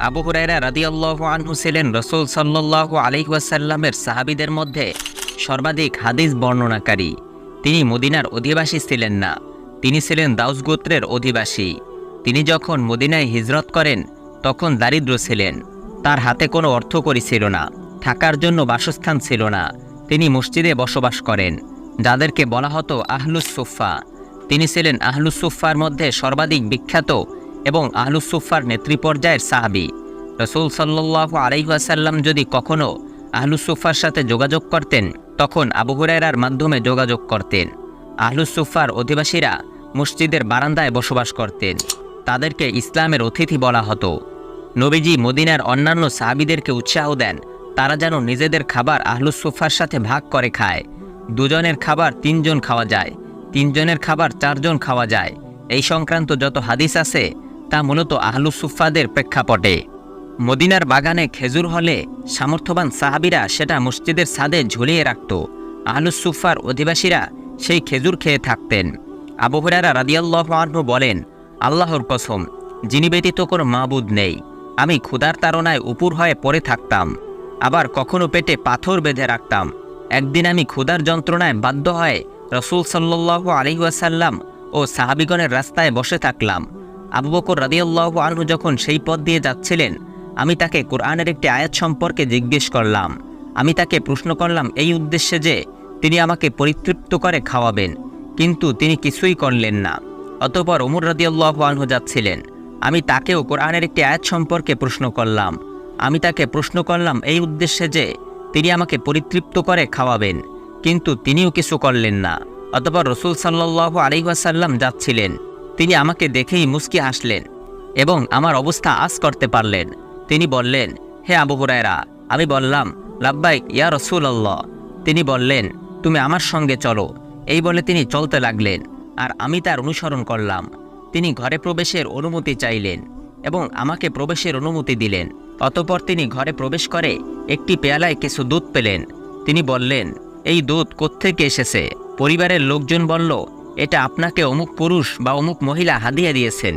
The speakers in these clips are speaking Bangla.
আবু হুরাইরা রাদিয়াল্লাহু আনহু ছিলেন রসুল সাল্লাল্লাহু আলাইহি ওয়াসাল্লামের সাহাবীদের মধ্যে সর্বাধিক হাদিস বর্ণনাকারী। তিনি মদিনার অধিবাসী ছিলেন না। তিনি ছিলেন দাউস গোত্রের অধিবাসী। তিনি যখন মদিনায় হিজরত করেন, তখন দারিদ্র ছিলেন। তার হাতে কোনো অর্থকরী ছিল না। থাকার জন্য বাসস্থান ছিল না। তিনি মসজিদে বসবাস করেন, যাদেরকে বলা হতো আহলুস সুফা তিনি ছিলেন আহলুস সুফার মধ্যে সর্বাধিক বিখ্যাত এবং আহলুস সুফার নেতৃপর্যায়ের সাহাবি। রসুল সাল্লাহ আলাইহাসাল্লাম যদি কখনও আহলুস সুফার সাথে যোগাযোগ করতেন, তখন আবু হুরায়রার মাধ্যমে যোগাযোগ করতেন। আহলুস সুফার অধিবাসীরা মসজিদের বারান্দায় বসবাস করতেন। তাদেরকে ইসলামের অতিথি বলা হতো। নবীজি মদিনার অন্যান্য সাহাবিদেরকে উৎসাহ দেন, তারা যেন নিজেদের খাবার আহলুস সুফার সাথে ভাগ করে খায়। দুজনের খাবার তিনজন খাওয়া যায়, তিনজনের খাবার চারজন খাওয়া যায়। এই সংক্রান্ত যত হাদিস আছে তা মূলত আহলুস সুফাদের প্রেক্ষাপটে। মদিনার বাগানে খেজুর হলে সামর্থ্যবান সাহাবিরা সেটা মসজিদের ছাদে ঝুলিয়ে রাখত। আহলুস সুফার অধিবাসীরা সেই খেজুর খেয়ে থাকতেন। আবু রাদিয়াল্লাহ আনহু বলেন, আল্লাহর কসম, যিনি ব্যতীত কোনো মাবুদ নেই। আমি ক্ষুধার তাড়নায় উপুর হয়ে পড়ে থাকতাম। আবার কখনো পেটে পাথর বেঁধে রাখতাম। একদিন আমি ক্ষুধার যন্ত্রণায় বাধ্য হয়ে রসুল সাল্লাল্লাহু আলাইহি ওয়াসাল্লাম ও সাহাবিগণের রাস্তায় বসে থাকলাম। আবু বকর রাদিয়াল্লাহু আনহু যখন সেই পথ দিয়ে যাচ্ছিলেন, আমি তাকে কোরআনের একটি আয়াত সম্পর্কে জিজ্ঞেস করলাম। আমি তাকে প্রশ্ন করলাম এই উদ্দেশ্যে যে, তিনি আমাকে পরিতৃপ্ত করে খাওয়াবেন, কিন্তু তিনি কিছুই করলেন না। অতপর ওমর রাদিয়াল্লাহু আনহু যাচ্ছিলেন। আমি তাকেও কোরআনের একটি আয়াত সম্পর্কে প্রশ্ন করলাম। আমি তাকে প্রশ্ন করলাম এই উদ্দেশ্যে যে, তিনি আমাকে পরিতৃপ্ত করে খাওয়াবেন, কিন্তু তিনিও কিছু করলেন না। অতপর রসুল সাল্লাল্লাহু আলাইহাসাল্লাম যাচ্ছিলেন। তিনি আমাকে দেখেই মুস্কি আসলেন এবং আমার অবস্থা আজ করতে পারলেন। তিনি বললেন, হে আবু হুরায়রা, আমি বললাম, লাব্বাইক, ইয়া রসুল আল্লাহ তিনি বললেন, তুমি আমার সঙ্গে চলো। এই বলে তিনি চলতে লাগলেন আর আমি তার অনুসরণ করলাম। তিনি ঘরে প্রবেশের অনুমতি চাইলেন এবং আমাকে প্রবেশের অনুমতি দিলেন। অতপর তিনি ঘরে প্রবেশ করে একটি পেয়ালায় কিছু দুধ পেলেন। তিনি বললেন, এই দুধ কোত্থেকে এসেছে? পরিবারের লোকজন বলল এটা আপনাকে অমুক পুরুষ বা অমুক মহিলা হাদিয়া দিয়েছেন।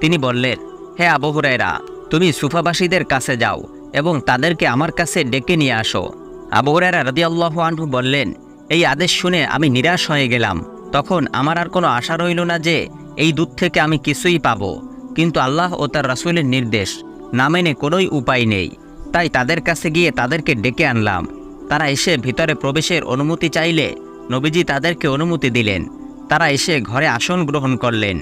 তিনি বললেন, হে আবু হুরায়রা, তুমি সুফাবাসীদের কাছে যাও এবং তাদেরকে আমার কাছে ডেকে নিয়ে আসো। আবু হুরায়রা রাদিয়াল্লাহু আনহু বললেন, এই আদেশ শুনে আমি নিরাশ হয়ে গেলাম। তখন আমার আর কোনো আশা রইল না যে এই দুধ থেকে আমি কিছুই পাবো। কিন্তু আল্লাহ ও তার রাসূলের নির্দেশ না মেনে কোনোই উপায় নেই। তাই তাদের কাছে গিয়ে তাদেরকে ডেকে আনলাম। তারা এসে ভিতরে প্রবেশের অনুমতি চাইলে নবীজি তাদেরকে অনুমতি দিলেন। তারা এসে ঘরে আসন গ্রহণ করলেন।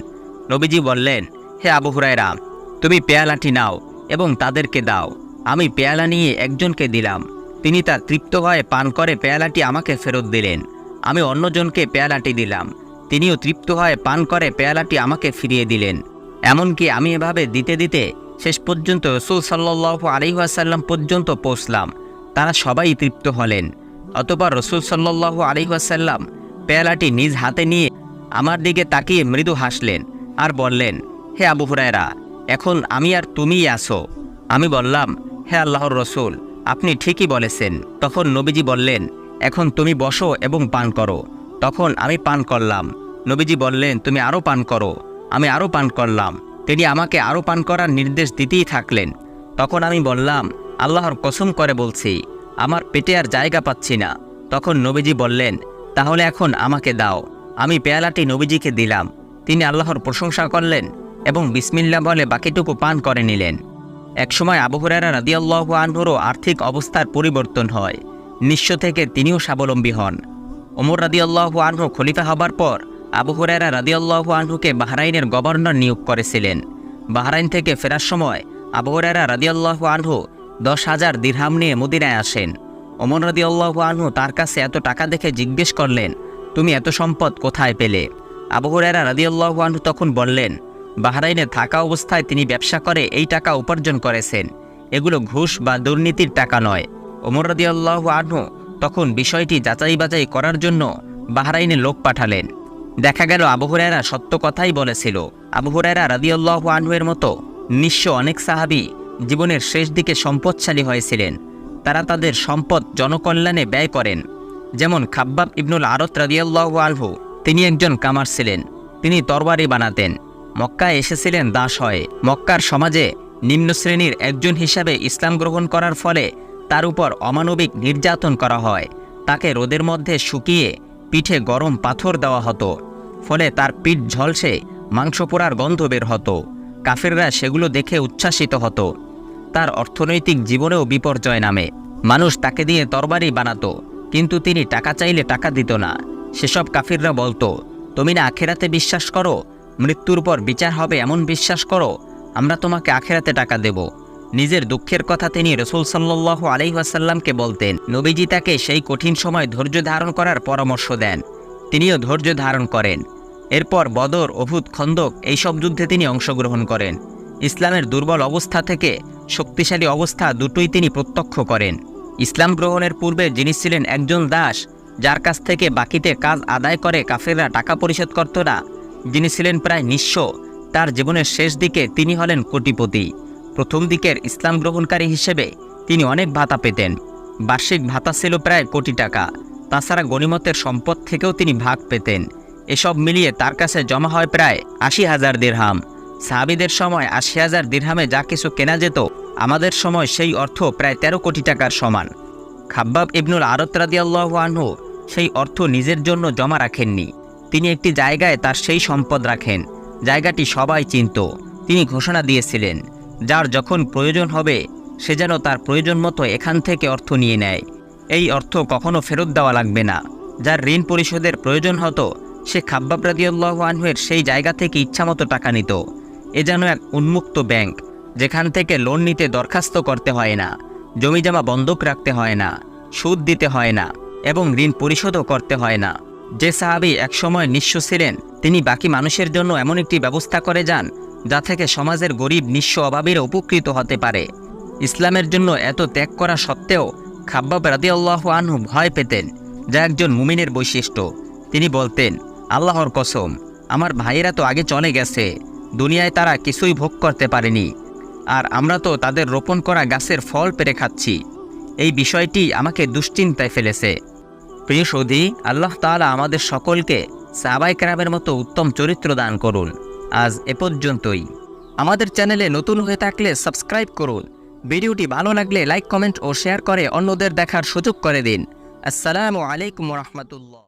নবীজি বললেন, হে আবু হুরায়রা, তুমি পেয়ালাটি নাও এবং তাদেরকে দাও। আমি পেয়ালা নিয়ে একজনকে দিলাম। তিনি তা তৃপ্ত হয়ে পান করে পেয়ালাটি আমাকে ফেরত দিলেন। আমি অন্যজনকে পেয়ালাটি দিলাম। তিনিও তৃপ্ত হয়ে পান করে পেয়ালাটি আমাকে ফিরিয়ে দিলেন। এমনকি আমি এভাবে দিতে দিতে শেষ পর্যন্ত রসুল সাল্লাহ আলিহাসাল্লাম পর্যন্ত পৌঁছলাম। তারা সবাই তৃপ্ত হলেন। অতপর রসুল সাল্লাহ আলিহাসাল্লাম পেয়ালাটি নিজ হাতে নিয়ে আমার দিকে তাকিয়ে মৃদু হাসলেন আর বললেন, হে আবু হুরায়রা, এখন আমি আর তুমিই আসো আমি বললাম, হে আল্লাহর রসুল, আপনি ঠিকই বলেছেন। তখন নবীজি বললেন, এখন তুমি বসো এবং পান করো। তখন আমি পান করলাম। নবীজি বললেন, তুমি আরও পান করো। আমি আরও পান করলাম। তিনি আমাকে আরও পান করার নির্দেশ দিতেই থাকলেন। তখন আমি বললাম, আল্লাহর কসম করে বলছি, আমার পেটে আর জায়গা পাচ্ছি না। তখন নবীজি বললেন, তাহলে এখন আমাকে দাও। আমি পেয়ালাটি নবীজিকে দিলাম। তিনি আল্লাহর প্রশংসা করলেন এবং বিসমিল্লা বলে বাকিটুকু পান করে নিলেন। একসময় আবু হুরায়রা রাদিয়াল্লাহু আনহুরও আর্থিক অবস্থার পরিবর্তন হয়। নিঃস্ব থেকে তিনিও স্বাবলম্বী হন। ওমর রাদিয়াল্লাহু আনহু খলিফা হবার পর আবু হুরায়রা রাদিয়াল্লাহু আনহুকে বাহরাইনের গভর্নর নিয়োগ করেছিলেন। বাহরাইন থেকে ফেরার সময় আবু হুরায়রা রাদিয়াল্লাহু আনহু দশ হাজার দিরহাম নিয়ে মদিনায় আসেন। ওমর রাদিয়াল্লাহু আনহু তার কাছে এত টাকা দেখে জিজ্ঞেস করলেন তুমি এত সম্পদ কোথায় পেলে? আবু হুরায়রা রাদিয়াল্লাহু আনহু তখন বললেন, বাহরাইনে থাকা অবস্থায় তিনি ব্যবসা করে এই টাকা উপার্জন করেছেন। এগুলো ঘুষ বা দুর্নীতির টাকা নয়। ওমর রাদিয়াল্লাহু আনহু তখন বিষয়টি যাচাই বাছাই করার জন্য বাহরাইনে লোক পাঠালেন। দেখা গেল আবু হুরায়রা সত্য কথাই বলেছিল। আবু হুরায়রা রাদিয়াল্লাহু আনহুয়ের মতো নিঃস্ব অনেক সাহাবী জীবনের শেষ দিকে সম্পদশালী হয়েছিলেন। তারা তাদের সম্পদ জনকল্যাণে ব্যয় করেন। যেমন খাব্বাব ইবনুল আরত রাদিয়াল্লাহু আনহু, তিনি একজন কামার ছিলেন। তিনি তরবারি বানাতেন। মক্কায় এসেছিলেন দাস হয়ে। মক্কার সমাজে নিম্ন শ্রেণির একজন হিসাবে ইসলাম গ্রহণ করার ফলে তার উপর অমানবিক নির্যাতন করা হয়। তাকে রোদের মধ্যে শুকিয়ে পিঠে গরম পাথর দেওয়া হতো, ফলে তার পিঠ ঝলসে মাংস পোড়ার গন্ধ বের হতো। কাফেররা সেগুলো দেখে উচ্ছ্বাসিত হতো। তার অর্থনৈতিক জীবনেও বিপর্যয় নামে। মানুষ তাকে দিয়ে তরবারি বানাতো। কিন্তু তিনি টাকা চাইলে টাকা দিত না। সেসব কাফিররা বলতো, তুমি না আখেরাতে বিশ্বাস করো? মৃত্যুর পর বিচার হবে এমন বিশ্বাস করো? আমরা তোমাকে আখেরাতে টাকা দেব। নিজের দুঃখের কথা তিনি রসুল সাল্লাহ আলাইহাসাল্লামকে বলতেন, নবীজি তাকে সেই কঠিন সময় ধৈর্য ধারণ করার পরামর্শ দেন। তিনিও ধৈর্য ধারণ করেন। এরপর বদর অভূত খন্দক এইসব যুদ্ধে তিনি অংশগ্রহণ করেন। ইসলামের দুর্বল অবস্থা থেকে শক্তিশালী অবস্থা দুটোই তিনি প্রত্যক্ষ করেন। ইসলাম গ্রহণের পূর্বে যিনি ছিলেন একজন দাস, যার কাছ থেকে বাকিতে কাজ আদায় করে কাফেররা টাকা পরিশোধ করত না যিনি ছিলেন প্রায় নিঃস্ব, তার জীবনের শেষ দিকে তিনি হলেন কোটিপতি। প্রথম দিকের ইসলাম গ্রহণকারী হিসেবে তিনি অনেক ভাতা পেতেন। বার্ষিক ভাতা ছিল প্রায় কোটি টাকা। তাছাড়া গণিমতের সম্পদ থেকেও তিনি ভাগ পেতেন। এসব মিলিয়ে তার কাছে জমা হয় প্রায় আশি হাজার দিরহাম। সাহাবিদের সময় আশি হাজার দিরহামে যা কিছু কেনা যেত আমাদের সময় সেই অর্থ প্রায় তেরো কোটি টাকার সমান। খাব্বাব ইবনুল আরত রাদিয়াল্লাহ সেই অর্থ নিজের জন্য জমা রাখেননি। তিনি একটি জায়গায় তার সেই সম্পদ রাখেন, জায়গাটি সবাই চিনত। তিনি ঘোষণা দিয়েছিলেন, যার যখন প্রয়োজন হবে, সে যেন তার প্রয়োজন মতো এখান থেকে অর্থ নিয়ে নেয়। এই অর্থ কখনো ফেরত দেওয়া লাগবে না। যার ঋণ পরিশোধের প্রয়োজন হতো, সে খাব্বাব রাদিয়াল্লাহ আনহুয়ের সেই জায়গা থেকে ইচ্ছামতো টাকা নিত। এ যেন এক উন্মুক্ত ব্যাংক। যেখান থেকে লোন নিতে দরখাস্ত করতে হয় না, জমিজমা বন্ধক রাখতে হয় না, সুদ দিতে হয় না এবং ঋণ পরিশোধও করতে হয় না। যে সাহাবি একসময় নিঃস্ব ছিলেন, তিনি বাকি মানুষের জন্য এমন একটি ব্যবস্থা করে যান, যা থেকে সমাজের গরিব, নিঃস্ব অভাবের উপকৃত হতে পারে। ইসলামের জন্য এত ত্যাগ করা সত্ত্বেও খাব্বাব রাদিয়াল্লাহু আনহু ভয় পেতেন, যা একজন মুমিনের বৈশিষ্ট্য। তিনি বলতেন, আল্লাহর কসম, আমার ভাইয়েরা তো আগে চলে গেছে, দুনিয়ায় তারা কিছুই ভোগ করতে পারেনি। আর আমরা তো তাদের রোপণ করা গাছের ফল পেরে খাচ্ছি। এই বিষয়টি আমাকে দুশ্চিন্তায় ফেলেছে। প্রিয় সৌদি, আল্লাহ তাআলা আমাদের সকলকে সাবাই কেরামের মতো উত্তম চরিত্র দান করুন। আজ এ পর্যন্তই। আমাদের চ্যানেলে নতুন হয়ে থাকলে সাবস্ক্রাইব করুন। ভিডিওটি ভালো লাগলে লাইক, কমেন্ট ও শেয়ার করে অন্যদের দেখার সুযোগ করে দিন। আসসালামু আলাইকুম রহমতুল্লাহ।